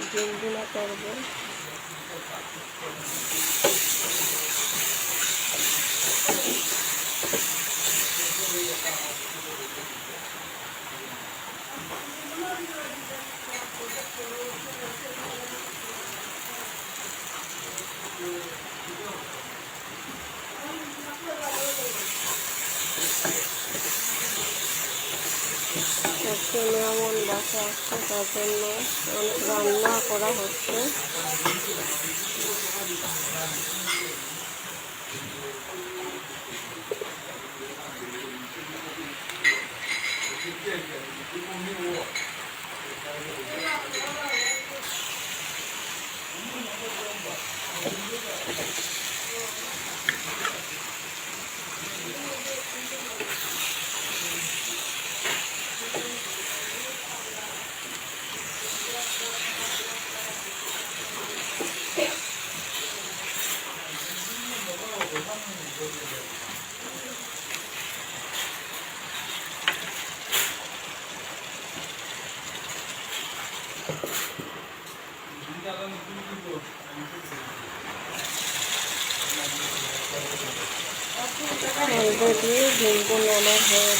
ডিম ভুনা করব। হচ্ছে মেমন বাসা আসছে তার জন্য অনেক রান্না করা হচ্ছে। অলরেডি বেগুন অনেক হয়ে